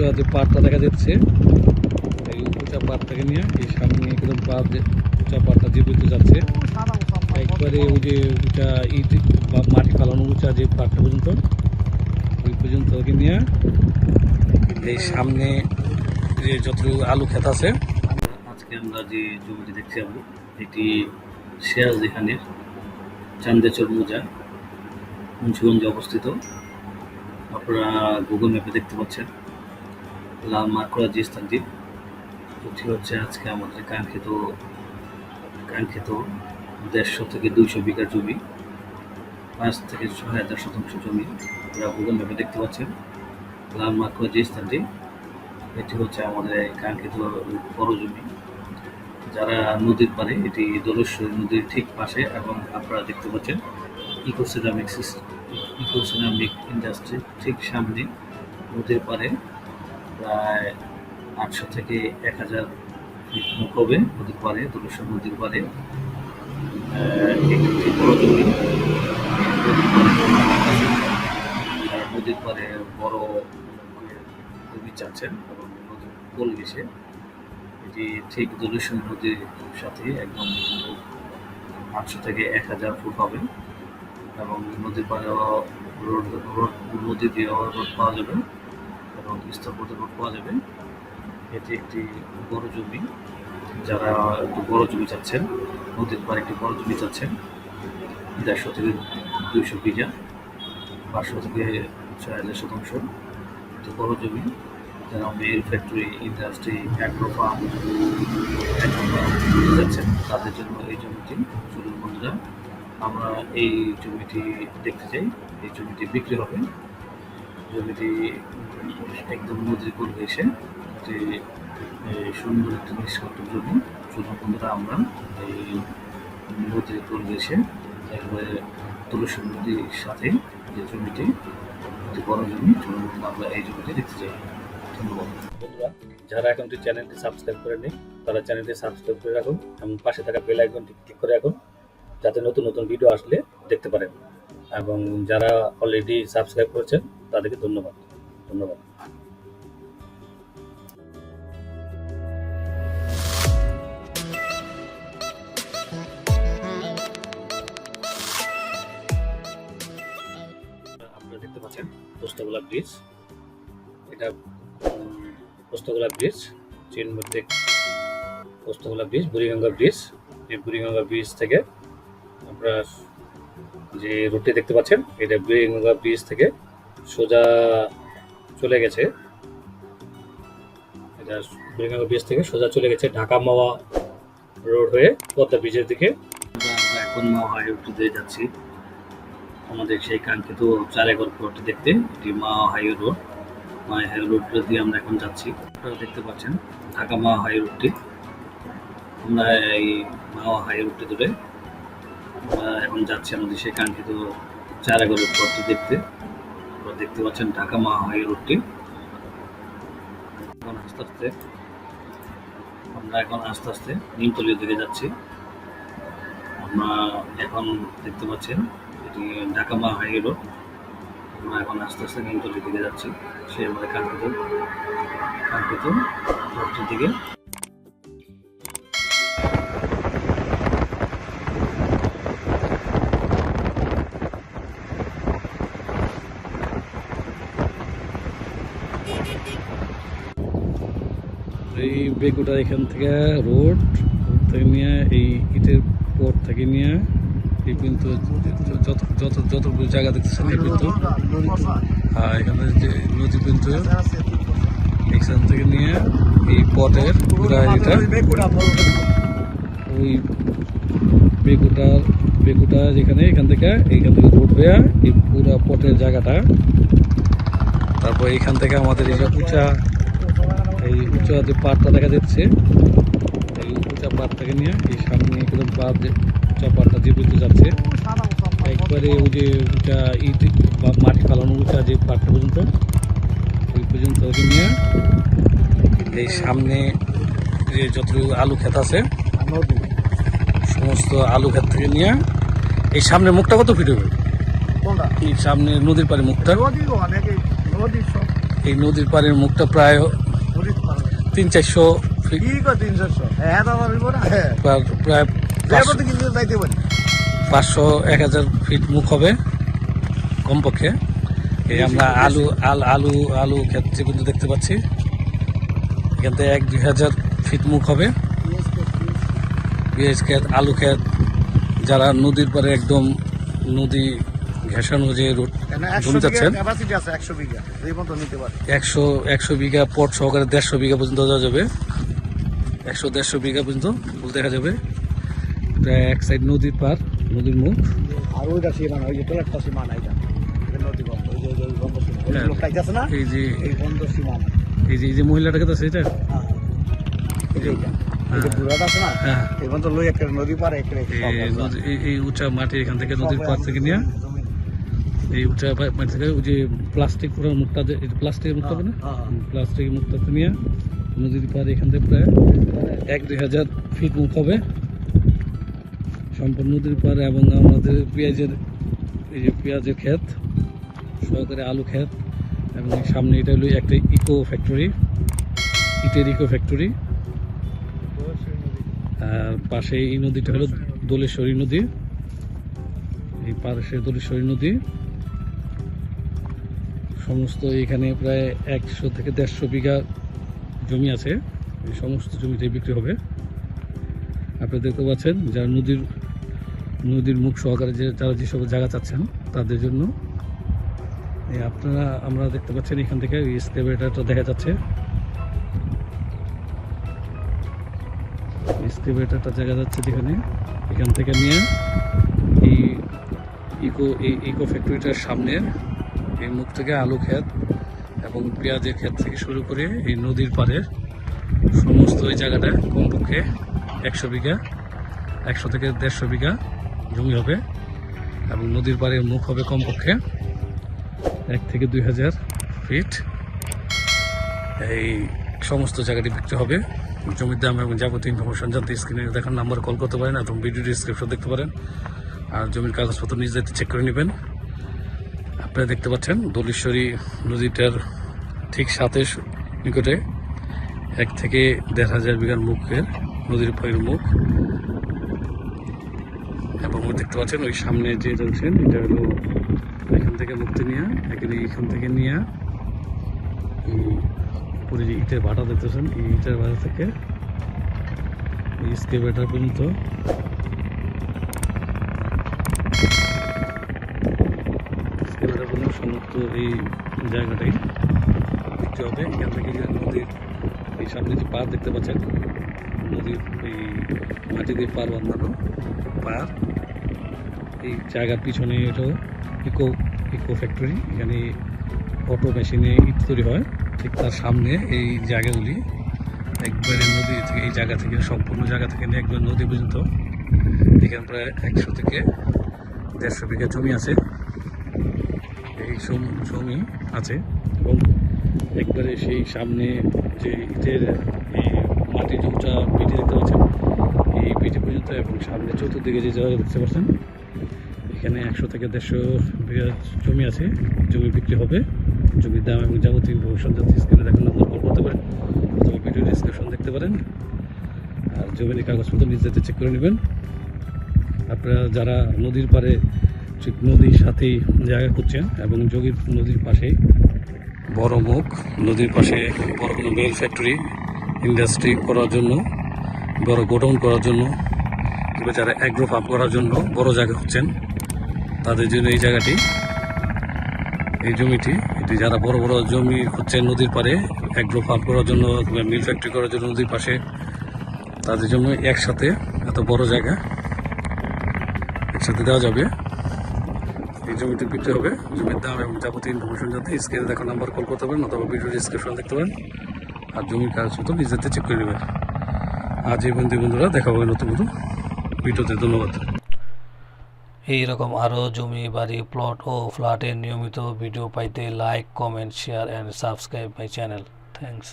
উঁচা যে পাড়টা দেখা যাচ্ছে, এই উঁচা পাড়টাকে নিয়ে এই সামনে একদম পাড় উঁচা পাড়টা যে বিদ্যুৎ যাচ্ছে, একবারে ওই যে উঁচা ইট বা মাটি ফালানো উঁচা যে পাড়টা পর্যন্ত, ওই পর্যন্ত ওকে নিয়ে এই সামনে যে যত আলু ক্ষেত আছে, আজকে আমরা যে জমিটি দেখছি আমরা এটি সিরাজদি খানের চান্দেচর মোজা, মুন্সিগঞ্জে অবস্থিত। আপনারা গুগল ম্যাপে দেখতে পাচ্ছেন। লাল করা যে স্থানটি এটি হচ্ছে আজকে আমাদের কাঙ্ক্ষিত কাঙ্ক্ষিত দেড়শো থেকে দুইশো বিঘা জমি, পাঁচ থেকে ছয় হাজার শতাংশ জমি আপনারা গুগল ম্যাপে দেখতে পাচ্ছেন। লাল করা যে স্থানটি এটি হচ্ছে আমাদের কাঙ্ক্ষিত বড় জমি। যারা নদীর পারে এটি দোলেশ্বরী নদীর ঠিক পাশে এবং আপনারা দেখতে পাচ্ছেন ইকোসিনামিক ইকোসিনামিক ইন্ডাস্ট্রি ঠিক সামনে নদীর পারে প্রায় আটশো থেকে এক হাজার হবে, নদীর পারে দোলেশ্বর নদীর পারে নদীর পারে বড় জমি চাচ্ছেন এবং নদীর কোল ঘেসে এটি ঠিক দলেশ্বর নদীর সাথে একদম আটশো থেকে এক হাজার ফুট হবে এবং নদীর পাড়ে রোড রোড, নদী দিয়ে রোড পাওয়া যাবে। রোড পাওয়া যাবে। এটি একটি বড় জমি। যারা একটু বড় জমি চাচ্ছেন, নদীর পাড়ে একটি বড় জমি চাচ্ছেন, দেড়শো থেকে দুইশো বিঘা, পাঁচশো থেকে ছয় হাজার শতাংশ। একটি বড় জমি, যারা mill factory industry agro farm যাচ্ছেন তাদের জন্য এই জমিটি চলুন বন্ধুরা, আমরা এই জমিটি দেখতে চাই। এই জমিটি বিক্রি হবে। জমিটি একদম নদীর এসে যে সুন্দর একটি জমি চলুন বন্ধুরা আমরা, এই নদীর এসে একবারে তুলসী নদীর সাথে যে জমিটি, একটি বড় জমি, চলুন আমরা এই জমিটি দেখতে চাই ধন্যবাদ। বন্ধুরা, যারা এখনটি চ্যানেলটি সাবস্ক্রাইব করেনি তারা চ্যানেলটি সাবস্ক্রাইব করে রাখুন এবং পাশে থাকা বেল আইকনটি ক্লিক করে রাখুন, যাতে নতুন নতুন ভিডিও আসলে দেখতে পারেন। এবং যারা অলরেডি সাবস্ক্রাইব করেছেন, তাদেরকে ধন্যবাদ। ধন্যবাদ। আপনারা দেখতে পাচ্ছেন পোস্তগোলা ব্রিজ এটা ব্রিজ মধ্যে পোস্তগোলা ব্রিজ বুড়িগঙ্গা ব্রিজ এই বুড়িগঙ্গা ব্রিজ থেকে যে দেখতে পাচ্ছেন, এটা থেকে সোজা চলে গেছে। এটা বুড়িগঙ্গা ব্রিজ থেকে সোজা চলে গেছে ঢাকা মাওয়া রোড হয়ে পদ্মা ব্রিজের দিকে। এখন মা হাইওয়ে দিয়ে যাচ্ছি। আমাদের সেই কাঙ্ক্ষিত চারেগড় প্লটটি দেখতে, এটি মা হাইওয়ে রোড মা হাই রোড দিয়ে আমরা এখন যাচ্ছি। দেখতে পাচ্ছেন ঢাকা মা হাইওয়ে রোডটি আমরা এই মা হাইওয়ে রোডটি ধরে এখন যাচ্ছি আমাদের সেই কাঙ্ক্ষিত চারেগড়ের প্লটটি দেখতে। আপনারা দেখতে পাচ্ছেন ঢাকা মা হাই রোডটি এখন আস্তে আস্তে, আমরা এখন আস্তে আস্তে নিমতলির দিকে যাচ্ছি। আমরা এখন দেখতে পাচ্ছেন, এটি ঢাকা মা হাই রোড আমরা এখন আস্তে আস্তে নিমতলির দিকে যাচ্ছি। সে আমাদের কাঙ্ক্ষিত কাঙ্ক্ষিত রোডটির দিকে। এই বেগুটা এখান থেকে রোড রোড থেকে নিয়ে এই ইটের পর থেকে নিয়ে এই কিন্তু যত যত যত জায়গা দেখতেছেন এই কিন্তু আর এখানে যে নদী কিন্তু এখান থেকে নিয়ে এই পটের এটা। ওই বেগুটার বেগুটা যেখানে, এখান থেকে এইখান থেকে রোড হয়ে এই পুরা পটের জায়গাটা। তারপর এখান থেকে আমাদের এই উঁচা এই উঁচা যে পাড়টা দেখা যাচ্ছে এই উঁচা পাড়টাকে নিয়ে এই সামনে একদম পাড় যে উঁচা পাড়টা যে বিদ্যুৎ যাচ্ছে একবারে ওই যে উঁচা ইট বা মাটি ফালানো উঁচা যে পাড়টা পর্যন্ত ওই পর্যন্ত ওকে নিয়ে এই সামনে যে যত আলু ক্ষেত আছে সমস্ত আলু ক্ষেত থেকে নিয়ে এই সামনে মুখটা কত ফিট হবে? এই সামনে নদীর পাড়ে মুখটা। এই নদীর পাড়ের মুখটা প্রায় তিন চারশো হ্যাঁ হ্যাঁ প্রায় পাঁচশো- এক হাজার ফিট মুখ হবে কমপক্ষে। এই আমরা আলু আল আলু আলু ক্ষেত কিন্তু দেখতে পাচ্ছি। এখান থেকে এক দুই হাজার ফিট মুখ হবে। পেঁয়াজ ক্ষেত আলু ক্ষেত যারা নদীর পরে একদম নদী ঘেঁষানো যে রোড জমি চাচ্ছেন একশো একশো বিঘা পট সহকারে দেড়শো বিঘা পর্যন্ত দেওয়া যাবে। একশো দেড়শো বিঘা পর্যন্ত ফুল দেখা যাবে। প্রায় এক সাইড নদীর পার নদীর মুখ। আর ওইটা সীমানা ওই যে সীমানা এটা। এটা এই যে এই যে এই যে মহিলাটাকে তো সেটা হ্যাঁ। হ্যাঁ। হ্যাঁ। এই উঁচা মাটি এখান থেকে নদীর পার থেকে নিয়ে এই পা- মাটি থেকে ওই যে প্লাস্টিক পুরো এই প্লাস্টিকের মুখটা হবে না? প্লাস্টিকের মুখটা নিয়ে নদীর পার এখান থেকে প্রায় এক দুই হাজার ফিট মুখ হবে। সম্পূর্ণ নদীর পার এবং আমাদের পেঁয়াজের এই যে পেঁয়াজের ক্ষেত সহকারে আলু ক্ষেত এবং সামনে এটা হলো একটা ইকো ফ্যাক্টরি ইটের ইকো ফ্যাক্টরি আর পাশে এই নদীটা হলো দোলেশ্বরী নদী। এই পাশে দোলেশ্বরী নদী। সমস্ত এখানে প্রায় একশো থেকে দেড়শো বিঘা জমি আছে। এই সমস্ত জমিটাই বিক্রি হবে। আপনি দেখতে পাচ্ছেন, যারা নদীর নদীর মুখ সহকারে যে, যারা যেসব জায়গা চাচ্ছেন, তাদের জন্য। আপনারা, আমরা দেখতে পাচ্ছেন এখান থেকে স্কেভেটারটা দেখা যাচ্ছে। স্কেভেটারটা দেখা যাচ্ছে যেখানে। এখান থেকে নিয়ে এই ইকো এই ইকো ফ্যাক্টরিটার সামনে এই মুখ থেকে আলু ক্ষেত এবং পেঁয়াজের ক্ষেত থেকে শুরু করে এই নদীর পাড়ের সমস্ত এই জায়গাটা কমপক্ষে একশো বিঘা, একশো থেকে দেড়শো বিঘা জমি হবে এবং নদীর পাড়ের মুখ হবে কমপক্ষে এক থেকে দুই হাজার ফিট। এই সমস্ত জায়গাটি বিক্রি হবে। জমির দাম এবং যাবতীয় ইনফরমেশন জানতে স্ক্রিনে দেখার নাম্বার কল করতে পারেন এবং ভিডিও ডিসক্রিপশন দেখতে পারেন। আর জমির কাগজপত্র নিজ দায়িত্বে চেক করে নেবেন। আপনারা দেখতে পাচ্ছেন দোলেশ্বরী নদীটার ঠিক সাথে নিকটে এক থেকে দেড় হাজার বিঘার মুখের নদীর পায়ের মুখ। এবং দেখতে পাচ্ছেন ওই সামনে যে রয়েছেন, এটা হলো এখান থেকে মুক্তি নিয়ে, এখানে এখান থেকে নিয়ে। উপরে যে ইটের ভাটা দেখতেছেন, এই ইটের ভাটা থেকে এই স্কেভেটার পর্যন্ত সমস্ত এই জায়গাটাই বিক্রি হবে। এখান থেকে যে নদীর এই সামনে যে পার দেখতে পাচ্ছেন, নদীর এই মাটি দিয়ে পার বাঁধানো পার এই জায়গার পিছনে এটাও ইকো ইকো ফ্যাক্টরি এখানে অটো মেশিনে ইট তৈরি হয়। ঠিক তার সামনে এই জায়গাগুলি, একবারে নদী থেকে, এই জায়গা থেকে, সম্পূর্ণ জায়গা থেকে নিয়ে একবার নদী পর্যন্ত। এখানে প্রায় একশো থেকে দেড়শো বিঘা জমি আছে। এই জমি আছে এবং একবারে সেই সামনে যে ইটের এই মাটির উঁচা পিঠে দেখতে পাচ্ছেন, এই পিঠে পর্যন্ত এবং সামনে চতুর্দিকে যে জায়গা দেখতে পাচ্ছেন, এখানে একশো থেকে দেড়শো বিঘা জমি আছে, জমি বিক্রি হবে। জমির দাম এবং যাবতীয় যাতে স্ক্রিনে দেখেন নম্বর কল করতে পারেন অথবা ভিডিও ডিসক্রিপশন দেখতে পারেন। আর জমির কাগজপত্র নিজ যাতে চেক করে নেবেন। আপনারা যারা নদীর পাড়ে নদীর সাথেই জায়গা করছেন এবং যোগীর নদীর পাশে বড় মুখ, নদীর পাশে বড় কোনো বেল ফ্যাক্টরি ইন্ডাস্ট্রি করার জন্য, বড় গোডাউন করার জন্য, কিংবা যারা অ্যাগ্রো ফার্ম করার জন্য বড় জায়গা হচ্ছেন তাদের জন্য এই জায়গাটি, এই জমিটি, এটি যারা বড় বড় জমি হচ্ছে নদীর পাড়ে অ্যাগ্রো ফার্ম করার জন্য মিল ফ্যাক্টরি করার জন্য নদীর পাশে, তাদের জন্য একসাথে এত বড় জায়গা একসাথে দেওয়া যাবে। এই জমিতে বিক্রি হবে। জমির দাম এবং যাবতীয় ইনফরমেশন জানতে স্ক্রিনে দেখা নাম্বার কল করতে পারেন অথবা ভিডিও ডিসক্রিপশন দেখতে পারেন। আর জমির কাগজপত্র নিজেতে চেক করে নেবেন। আজ এই বন্ধু বন্ধুরা, দেখা হবে নতুন নতুন ভিডিওতে। ধন্যবাদ। এই রকম আরও জমি, বাড়ি প্লট ও ফ্ল্যাটের নিয়মিত ভিডিও পাইতে like comment share and subscribe my channel thanks